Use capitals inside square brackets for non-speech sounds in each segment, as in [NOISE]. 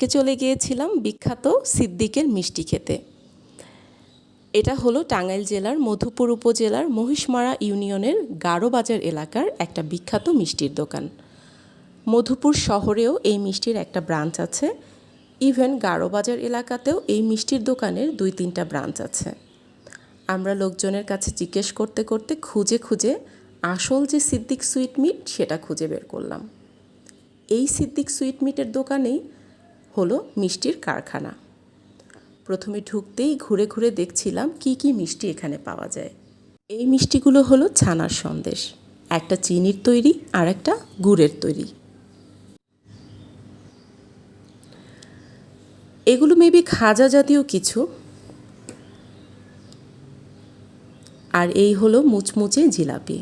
আজকে চলে গিয়েছিলাম বিখ্যাত সিদ্দিকের মিষ্টি খেতে। এটা হলো টাঙ্গাইল জেলার মধুপুর উপজেলার মহিষমারা ইউনিয়নের গারোবাজার এলাকার একটা বিখ্যাত মিষ্টির দোকান। মধুপুর শহরেও এই মিষ্টির একটা ব্রাঞ্চ আছে। ইভেন গারোবাজার এলাকাতেও এই মিষ্টির দোকানের দুই তিনটা ব্রাঞ্চ আছে। আমরা লোকজনের কাছে জিজ্ঞেস করতে করতে খুঁজে খুঁজে আসল যে সিদ্দিক সুইট মিট সেটা খুঁজে বের করলাম। এই সিদ্দিক সুইট মিটের দোকানেই হলো মিষ্টির কারখানা। প্রথমে ঢুকতেই ঘুরে ঘুরে দেখছিলাম কি কি মিষ্টি এখানে পাওয়া যায়। এই মিষ্টিগুলো হলো ছানার সন্দেশ, একটা চিনির তৈরি আর একটা গুড়ের তৈরি। এগুলো মেবি খাজা জাতীয় কিছু। আর এই হলো মুচমুচে জিলাপি।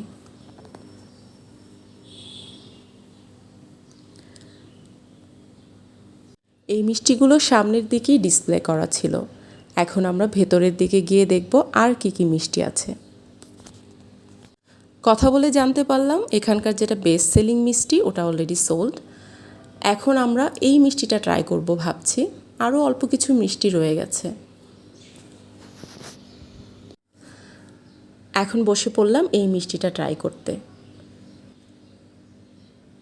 এই মিষ্টিগুলো সামনের দিকেই ডিসপ্লে করা ছিল। এখন আমরা ভেতরের দিকে গিয়ে দেখব আর কি কি মিষ্টি আছে। কথা বলে জানতে পারলাম, এখানকার যেটা বেস্ট সেলিং মিষ্টি, ওটা অলরেডি সোল্ড এখন আমরা এই মিষ্টিটা ট্রাই করব ভাবছি। আরও অল্প কিছু মিষ্টি রয়ে গেছে। এখন বসে পড়লাম এই মিষ্টিটা ট্রাই করতে।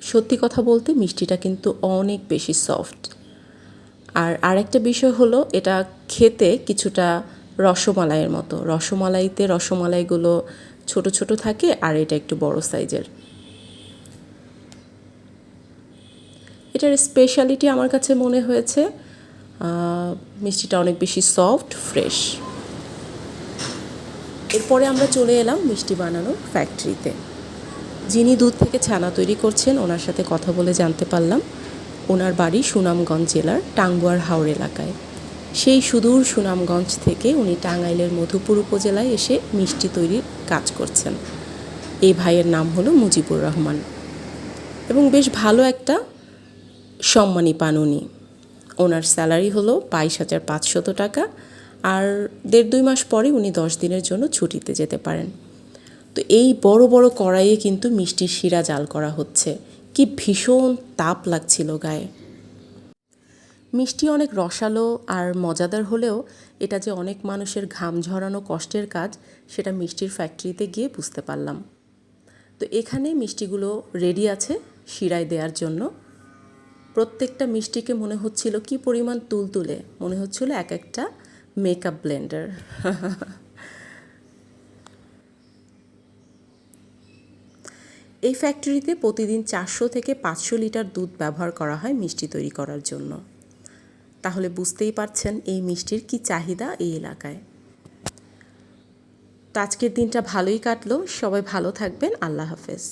সত্যি কথা বলতে মিষ্টিটা কিন্তু অনেক বেশি সফট আর আরেকটা বিষয় হলো, এটা খেতে কিছুটা রসমালাইয়ের মতো। রসমালাইতে রসমালাইগুলো ছোট ছোট থাকে আর এটা একটু বড় সাইজের। এটার স্পেশালিটি আমার কাছে মনে হয়েছে মিষ্টিটা অনেক বেশি সফট ফ্রেশ এরপরে আমরা চলে এলাম মিষ্টি বানানোর ফ্যাক্টরিতে যিনি দুধ থেকে ছানা তৈরি করছেন, ওনার সাথে কথা বলে জানতে পারলাম। ওনার বাড়ি সুনামগঞ্জ জেলার টাঙ্গুয়ার হাওড় এলাকায়। সেই সুদূর সুনামগঞ্জ থেকে উনি টাঙ্গাইলের মধুপুর উপজেলায় এসে মিষ্টি তৈরির কাজ করছেন। এই ভাইয়ের নাম হলো মুজিবুর রহমান। এবং বেশ ভালো একটা সম্মানী পান উনি। ওনার স্যালারি হলো বাইশ হাজার পাঁচশত টাকা আর দেড় দুই মাস পরে উনি দশ দিনের জন্য ছুটিতে যেতে পারেন। তো এই বড় বড় কড়াইয়ে কিন্তু মিষ্টির শিরা জাল করা হচ্ছে। কি ভীষণ তাপ লাগছিল গায়ে। মিষ্টি অনেক রসালো আর মজাদার হলেও এটা যে অনেক মানুষের ঘাম ঝরানো কষ্টের কাজ, সেটা মিষ্টির ফ্যাক্টরিতে গিয়ে বুঝতে পারলাম। তো এখানে মিষ্টিগুলো রেডি আছে শিরায় দেওয়ার জন্য। প্রত্যেকটা মিষ্টিকে মনে হচ্ছিল কি পরিমাণ তুলতুলে, মনে হচ্ছিল এক একটা মেকআপ ব্লেন্ডার [LAUGHS] এই ফ্যাক্টরিতে প্রতিদিন চারশো থেকে পাঁচশো লিটার দুধ ব্যবহার করা হয় মিষ্টি তৈরি করার জন্য। তাহলে বুঝতেই পারছেন এই মিষ্টির কি চাহিদা এই এলাকায়। তো আজকের দিনটা ভালোই কাটলো। সবাই ভালো থাকবেন। আল্লাহ হাফেজ।